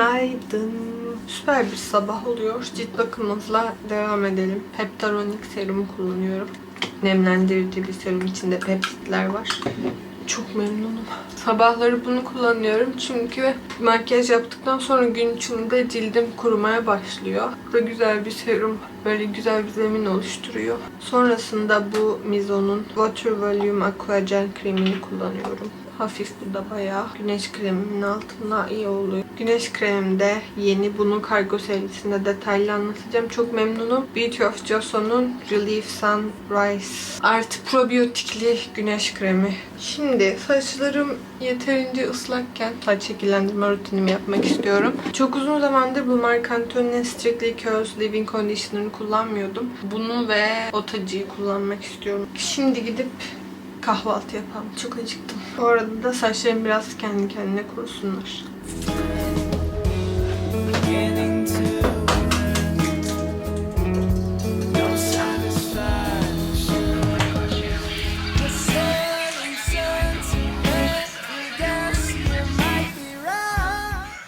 Günaydın. Süper bir sabah oluyor. Cilt bakımımızla devam edelim. Peptaronik serum kullanıyorum. Nemlendirici bir serum içinde peptitler var. Çok memnunum. Sabahları bunu kullanıyorum çünkü makyaj yaptıktan sonra gün içinde cildim kurumaya başlıyor. Bu da güzel bir serum. Böyle güzel bir zemin oluşturuyor. Sonrasında bu Mizo'nun Water Volume Aqua Gel kremini kullanıyorum. Hafif bu da bayağı. Güneş kremimin altında iyi oluyor. Güneş kremimde yeni bunun kargo serisinde detaylı anlatacağım. Çok memnunum. Beauty of Joson'un Relief Sunrise artı probiyotikli güneş kremi. Şimdi saçlarım yeterince ıslakken saç şekillendirme rutinimi yapmak istiyorum. Çok uzun zamandır bu Marc Anthony'nin Strictly Curls Living Conditioner'ını kullanmıyordum. Bunu ve Otacı'yı kullanmak istiyorum. Şimdi gidip kahvaltı yapalım. Çok acıktım. Arada da saçlarım biraz kendi kendine kurusunlar.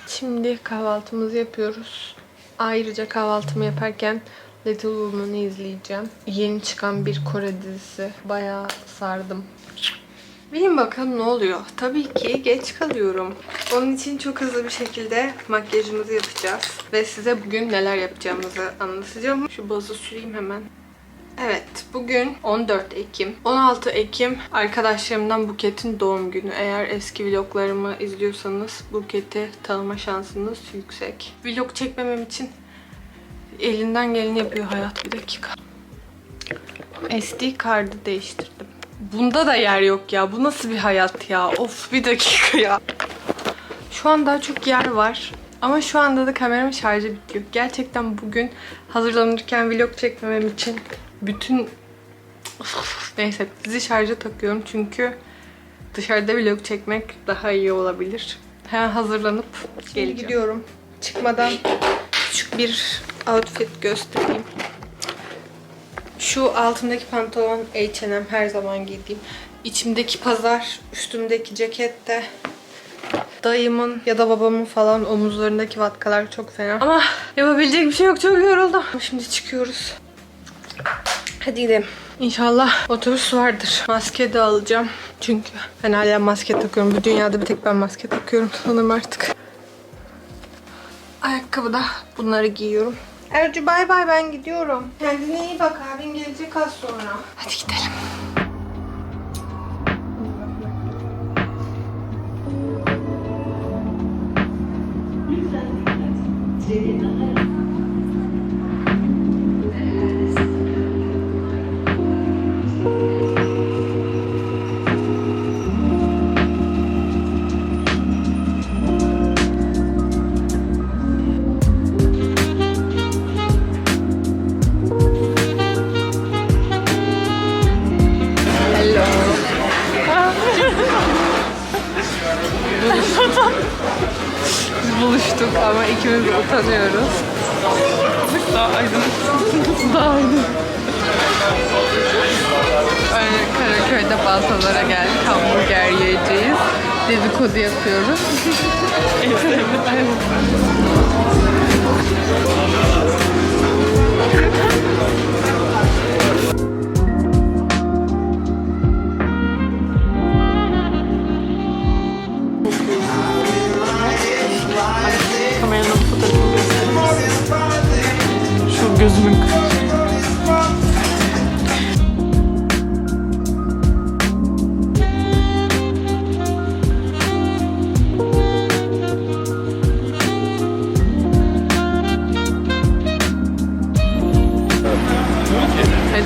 Şimdi kahvaltımızı yapıyoruz. Ayrıca kahvaltımı yaparken Little Woman'ı izleyeceğim. Yeni çıkan bir Kore dizisi. Bayağı sardım. Bilin bakalım ne oluyor. Tabii ki geç kalıyorum. Onun için çok hızlı bir şekilde makyajımızı yapacağız. Ve size bugün neler yapacağımızı anlatacağım. Şu bazı süreyim hemen. Evet, bugün 14 Ekim. 16 Ekim arkadaşlarımdan Buket'in doğum günü. Eğer eski vloglarımı izliyorsanız Buket'i tanıma şansınız yüksek. Vlog çekmemem için elinden geleni yapıyor hayat bir dakika. SD kartı değiştirdim. Bunda da yer yok ya. Bu nasıl bir hayat ya? Of bir dakika ya. Şu an daha çok yer var. Ama şu anda da kameramın şarjı bitiyor. Gerçekten bugün hazırlanırken vlog çekmemem için bütün... Neyse dizi şarja takıyorum çünkü dışarıda vlog çekmek daha iyi olabilir. Hemen hazırlanıp geleceğim. gidiyorum. Çıkmadan küçük bir outfit göstereyim. Şu altımdaki pantolon H&M her zaman giydiğim. İçimdeki pazar, üstümdeki ceket de dayımın ya da babamın falan omuzlarındaki vatkalar çok fena. Ama yapabilecek bir şey yok. Çok yoruldum. Şimdi çıkıyoruz. Hadi gidelim. İnşallah otobüs vardır. Maske de alacağım. Çünkü ben hala maske takıyorum. Bu dünyada bir tek ben maske takıyorum sanırım artık. Ayakkabı da bunları giyiyorum. Ercü bay bay ben gidiyorum. Kendine iyi bak abin gelecek az sonra. Hadi gidelim. Hello. Dedikodu yapıyoruz. Kameranın fotoğrafını göstereyim. Şu gözümün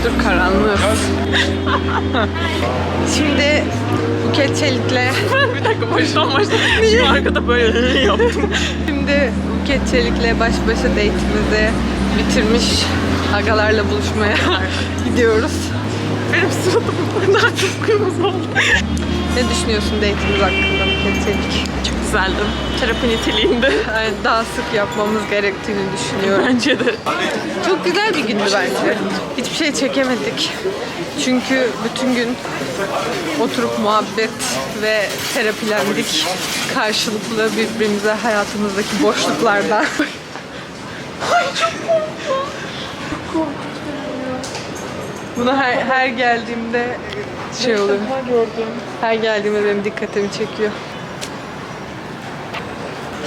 dur karanlık. Şimdi Buket Çelik'le bir dakika baştan baştan şu arkada böyle yaptım. Şimdi Buket Çelik'le baş başa date'imizi bitirmiş agalarla buluşmaya gidiyoruz. Benim suratım daha çok kırmızı oldu. ne düşünüyorsun date'imiz hakkında Buket? istedik. Çok güzeldi. Terapi niteliğinde. Yani daha sık yapmamız gerektiğini düşünüyorum. Bence de. Çok güzel bir gündü bence. Hiçbir şey çekemedik. Çünkü bütün gün oturup muhabbet ve terapilendik. Karşılıklı birbirimize hayatımızdaki boşluklarda. Ay çok korktum. Buna her, her geldiğimde şey oluyor. Her geldiğimde benim dikkatimi çekiyor.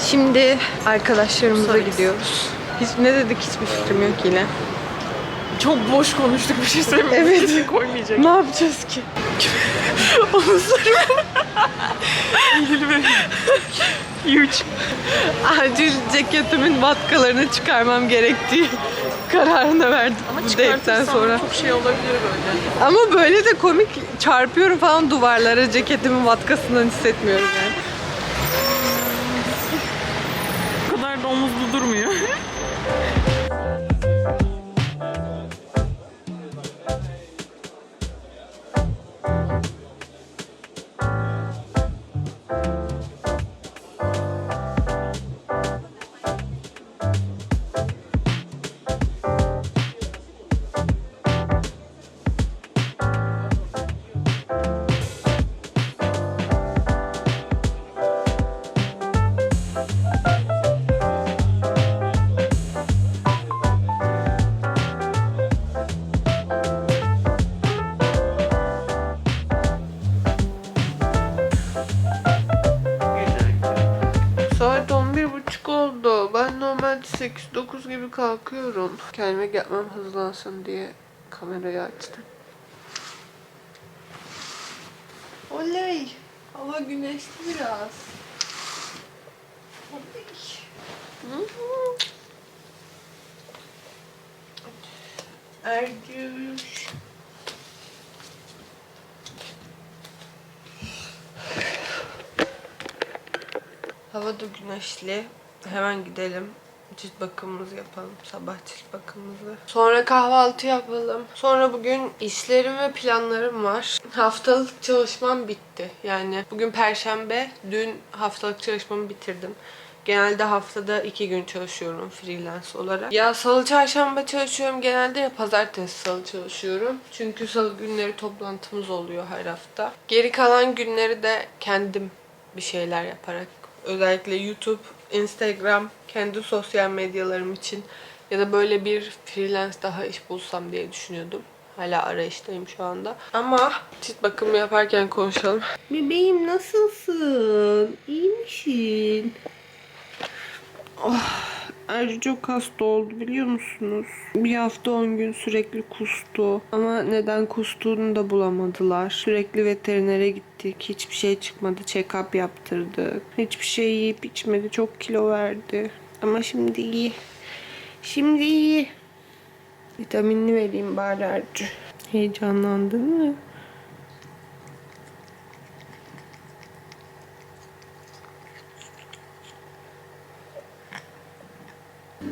Şimdi arkadaşlarımıza Sorry. gidiyoruz. Hiç ne dedik hiçbir fikrim yok yine. Çok boş konuştuk bir şey söylemiyorum. Evet. Koymayacak. Ne yapacağız ki? Omuzlarım. Eylül ve Huge. Acil ceketimin vatkalarını çıkarmam gerektiği kararına verdim Ama bu date'den sonra. çok şey olabilir böyle. Ama böyle de komik çarpıyorum falan duvarlara ceketimin vatkasından hissetmiyorum yani. O kadar da omuzlu durmuyor. Gibi kalkıyorum. Kendime gelmem hızlansın diye kamerayı açtım. Oley! Hava güneşli biraz. Oley! Ergüç. Hava da güneşli. Hemen gidelim. Cilt bakımımızı yapalım. Sabah cilt bakımımızı. Sonra kahvaltı yapalım. Sonra bugün işlerim ve planlarım var. Haftalık çalışmam bitti. Yani bugün perşembe. Dün haftalık çalışmamı bitirdim. Genelde haftada iki gün çalışıyorum freelance olarak. Ya salı çarşamba çalışıyorum genelde ya pazartesi salı çalışıyorum. Çünkü salı günleri toplantımız oluyor her hafta. Geri kalan günleri de kendim bir şeyler yaparak özellikle YouTube, Instagram, kendi sosyal medyalarım için ya da böyle bir freelance daha iş bulsam diye düşünüyordum. Hala arayıştayım şu anda. Ama cilt bakımı yaparken konuşalım. Bebeğim nasılsın? İyi misin? Oh, Ayrıca çok hasta oldu biliyor musunuz? Bir hafta 10 gün sürekli kustu. Ama neden kustuğunu da bulamadılar. Sürekli veterinere gittik. Hiçbir şey çıkmadı. Check-up yaptırdık. Hiçbir şey yiyip içmedi. Çok kilo verdi. Ama şimdi iyi. Şimdi iyi. Vitaminini vereyim bari. Heyecanlandın mı?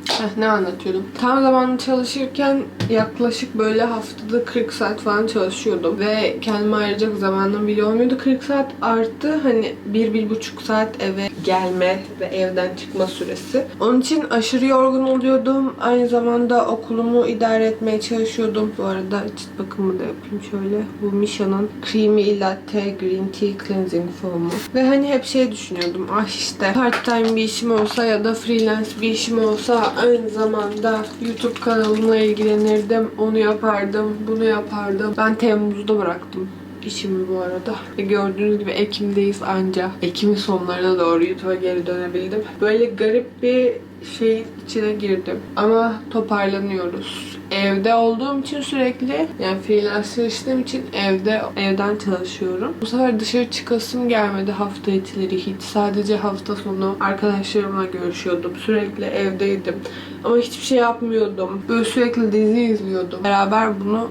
Heh, ne anlatıyordum? Tam zamanlı çalışırken yaklaşık böyle haftada 40 saat falan çalışıyordum. Ve kendime ayıracak zamanım bile olmuyordu. 40 saat arttı. Hani 1-1,5 saat eve gelme ve evden çıkma süresi. Onun için aşırı yorgun oluyordum. Aynı zamanda okulumu idare etmeye çalışıyordum. Bu arada cilt bakımı da yapayım şöyle. Bu Misha'nın Creamy Latte Green Tea Cleansing Foam'u. Ve hani hep şey düşünüyordum. Ah işte part time bir işim olsa ya da freelance bir işim olsa aynı zamanda YouTube kanalımla ilgilenirdim. Onu yapardım, bunu yapardım. Ben Temmuz'da bıraktım işimi bu arada. Ve gördüğünüz gibi Ekim'deyiz anca. Ekim'in sonlarına doğru YouTube'a geri dönebildim. Böyle garip bir şey içine girdim. Ama toparlanıyoruz. Evde olduğum için sürekli yani freelance çalıştığım için evde evden çalışıyorum. Bu sefer dışarı çıkasım gelmedi hafta içleri hiç. Sadece hafta sonu arkadaşlarımla görüşüyordum. Sürekli evdeydim. Ama hiçbir şey yapmıyordum. Böyle sürekli dizi izliyordum. Beraber bunu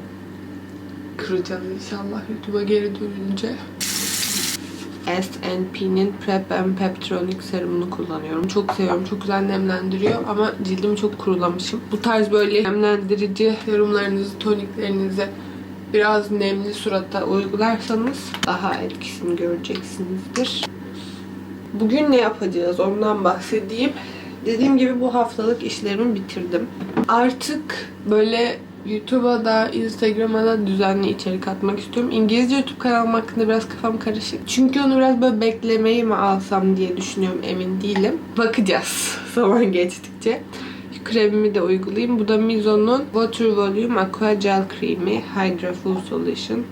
kıracağız inşallah YouTube'a geri dönünce. S&P'nin Prep and Peptronic serumunu kullanıyorum. Çok seviyorum. Çok güzel nemlendiriyor ama cildimi çok kurulamışım. Bu tarz böyle nemlendirici serumlarınızı, toniklerinizi biraz nemli surata uygularsanız daha etkisini göreceksinizdir. Bugün ne yapacağız ondan bahsedeyim. Dediğim gibi bu haftalık işlerimi bitirdim. Artık böyle YouTube'a da Instagram'a da düzenli içerik atmak istiyorum. İngilizce YouTube kanalım hakkında biraz kafam karışık. Çünkü onu biraz böyle beklemeyi mi alsam diye düşünüyorum emin değilim. Bakacağız zaman geçtikçe. Kremimi de uygulayayım. Bu da Mizo'nun Water Volume Aqua Gel Cream'i Hydra Full Solution.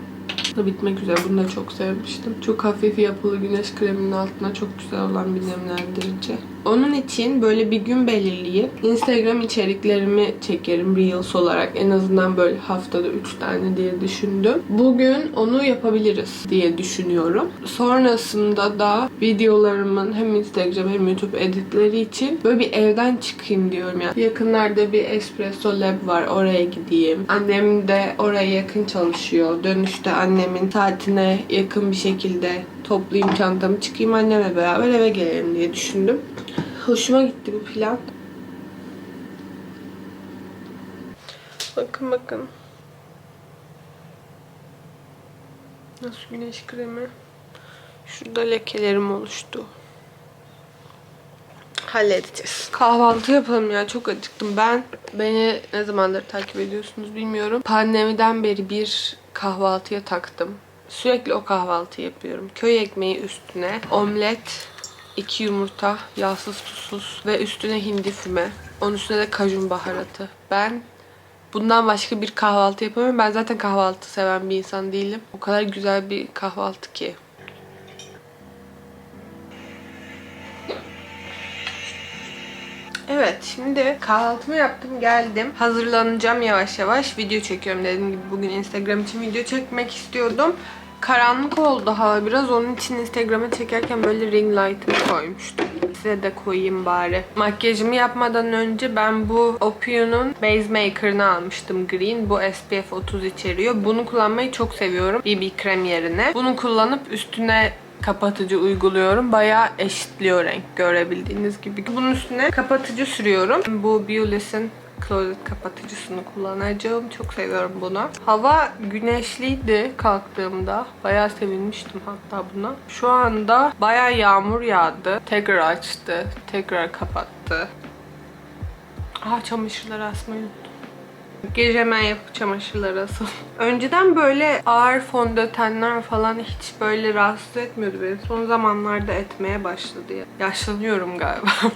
Bu bitmek üzere. Bunu da çok sevmiştim. Çok hafif yapılı güneş kreminin altına çok güzel olan bir nemlendirici. Onun için böyle bir gün belirleyip Instagram içeriklerimi çekerim Reels olarak. En azından böyle haftada 3 tane diye düşündüm. Bugün onu yapabiliriz diye düşünüyorum. Sonrasında da videolarımın hem Instagram hem YouTube editleri için böyle bir evden çıkayım diyorum ya. Yakınlarda bir Espresso Lab var. Oraya gideyim. Annem de oraya yakın çalışıyor. Dönüşte annemin saatine yakın bir şekilde toplayayım çantamı çıkayım annemle beraber eve gelelim diye düşündüm. Hoşuma gitti bu plan. Bakın bakın. Nasıl güneş kremi? Şurada lekelerim oluştu. Halledeceğiz. Kahvaltı yapalım ya. Çok acıktım. Ben beni ne zamandır takip ediyorsunuz bilmiyorum. Pandemiden beri bir kahvaltıya taktım. Sürekli o kahvaltı yapıyorum. Köy ekmeği üstüne omlet, iki yumurta, yağsız tuzsuz ve üstüne hindi füme. Onun üstüne de kajun baharatı. Ben bundan başka bir kahvaltı yapamıyorum. Ben zaten kahvaltı seven bir insan değilim. O kadar güzel bir kahvaltı ki. Evet şimdi kahvaltımı yaptım geldim. Hazırlanacağım yavaş yavaş. Video çekiyorum dediğim gibi bugün Instagram için video çekmek istiyordum. Karanlık oldu hava biraz. Onun için Instagram'a çekerken böyle ring light'ımı koymuştum. Size de koyayım bari. Makyajımı yapmadan önce ben bu Opio'nun Base Maker'ını almıştım green. Bu SPF 30 içeriyor. Bunu kullanmayı çok seviyorum. BB krem yerine. Bunu kullanıp üstüne kapatıcı uyguluyorum. Bayağı eşitliyor renk görebildiğiniz gibi. Bunun üstüne kapatıcı sürüyorum. Bu Beulis'in Closet kapatıcısını kullanacağım. Çok seviyorum bunu. Hava güneşliydi kalktığımda. Bayağı sevinmiştim hatta buna. Şu anda bayağı yağmur yağdı. Tekrar açtı. Tekrar kapattı. Aa çamaşırları asmayı unuttum. Gece hemen yapıp çamaşırları asıl. Önceden böyle ağır fondötenler falan hiç böyle rahatsız etmiyordu beni. Son zamanlarda etmeye başladı ya. Yaşlanıyorum galiba.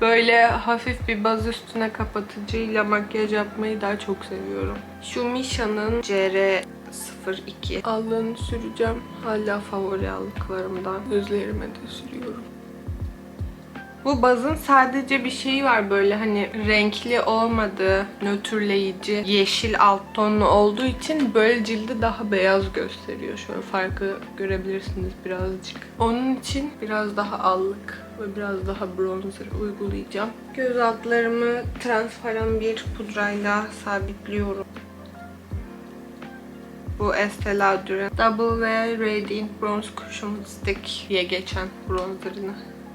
Böyle hafif bir baz üstüne kapatıcıyla makyaj yapmayı daha çok seviyorum. Şu Misha'nın CR02 allığını süreceğim. Hala favori allıklarımdan. Gözlerime de sürüyorum. Bu bazın sadece bir şeyi var böyle hani renkli olmadığı, nötrleyici, yeşil alt tonlu olduğu için böyle cildi daha beyaz gösteriyor. Şöyle farkı görebilirsiniz birazcık. Onun için biraz daha allık ve biraz daha bronzer uygulayacağım. Göz altlarımı transparan bir pudrayla sabitliyorum. Bu Estee Lauder'ın Double ve Radiant Bronze Cushion Stick diye geçen bronzerını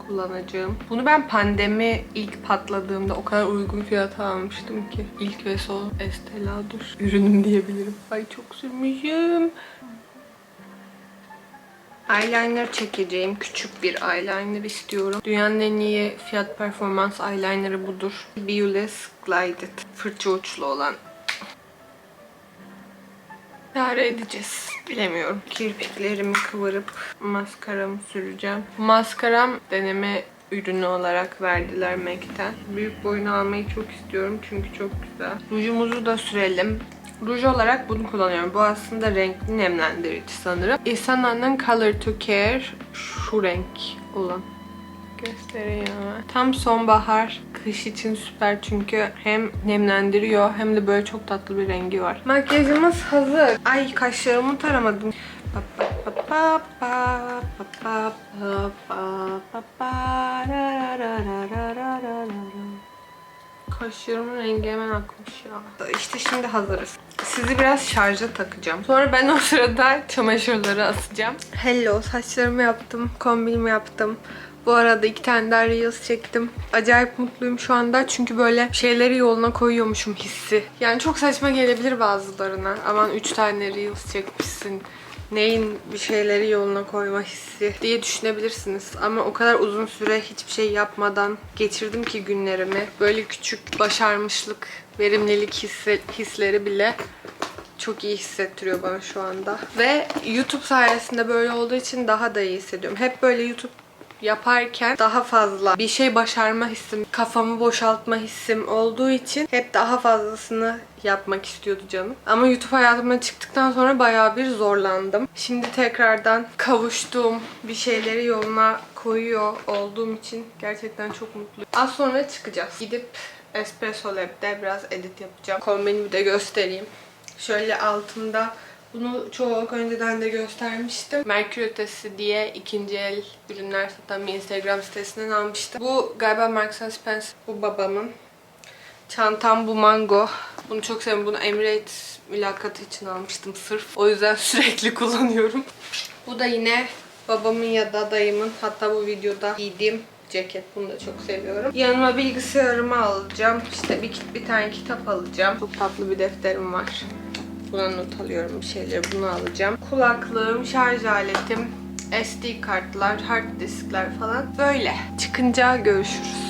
kullanacağım. Bunu ben pandemi ilk patladığımda o kadar uygun fiyata almıştım ki. İlk ve son Estee Lauder ürünüm diyebilirim. Ay çok sürmüşüm. Eyeliner çekeceğim. Küçük bir eyeliner istiyorum. Dünyanın en iyi fiyat performans eyelinerı budur. Beulis Glided. Fırça uçlu olan. İdare edeceğiz. Bilemiyorum. Kirpiklerimi kıvırıp maskaramı süreceğim. Maskaram deneme ürünü olarak verdiler MAC'ten. Büyük boyunu almayı çok istiyorum çünkü çok güzel. Rujumuzu da sürelim. Ruj olarak bunu kullanıyorum. Bu aslında renkli nemlendirici sanırım. Isana'nın Color to Care şu renk olan göstereyim hemen. Tam sonbahar kış için süper çünkü hem nemlendiriyor hem de böyle çok tatlı bir rengi var. Makyajımız hazır. Ay kaşlarımı taramadım. Kaşlarımın rengi hemen akmış ya. İşte şimdi hazırız. Sizi biraz şarja takacağım. Sonra ben o sırada çamaşırları asacağım. Hello saçlarımı yaptım, kombinimi yaptım. Bu arada iki tane daha Reels çektim. Acayip mutluyum şu anda çünkü böyle şeyleri yoluna koyuyormuşum hissi. Yani çok saçma gelebilir bazılarına. Aman üç tane Reels çekmişsin. neyin bir şeyleri yoluna koyma hissi diye düşünebilirsiniz. Ama o kadar uzun süre hiçbir şey yapmadan geçirdim ki günlerimi. Böyle küçük başarmışlık, verimlilik hissi, hisleri bile çok iyi hissettiriyor bana şu anda. Ve YouTube sayesinde böyle olduğu için daha da iyi hissediyorum. Hep böyle YouTube yaparken daha fazla bir şey başarma hissim, kafamı boşaltma hissim olduğu için hep daha fazlasını yapmak istiyordu canım. Ama YouTube hayatıma çıktıktan sonra bayağı bir zorlandım. Şimdi tekrardan kavuştuğum bir şeyleri yoluna koyuyor olduğum için gerçekten çok mutluyum. Az sonra çıkacağız. Gidip Espresso Lab'de biraz edit yapacağım. Kombinimi de göstereyim. Şöyle altında bunu çok önceden de göstermiştim. Merkür Ötesi diye ikinci el ürünler satan bir Instagram sitesinden almıştım. Bu galiba Marks Spencer. Bu babamın. Çantam bu mango. Bunu çok seviyorum. Bunu Emirates mülakatı için almıştım sırf. O yüzden sürekli kullanıyorum. Bu da yine babamın ya da dayımın hatta bu videoda giydiğim ceket. Bunu da çok seviyorum. Yanıma bilgisayarımı alacağım. İşte bir, bir tane kitap alacağım. Çok tatlı bir defterim var. Buna not alıyorum bir şeyleri. Bunu alacağım. Kulaklığım, şarj aletim, SD kartlar, hard diskler falan. Böyle. Çıkınca görüşürüz.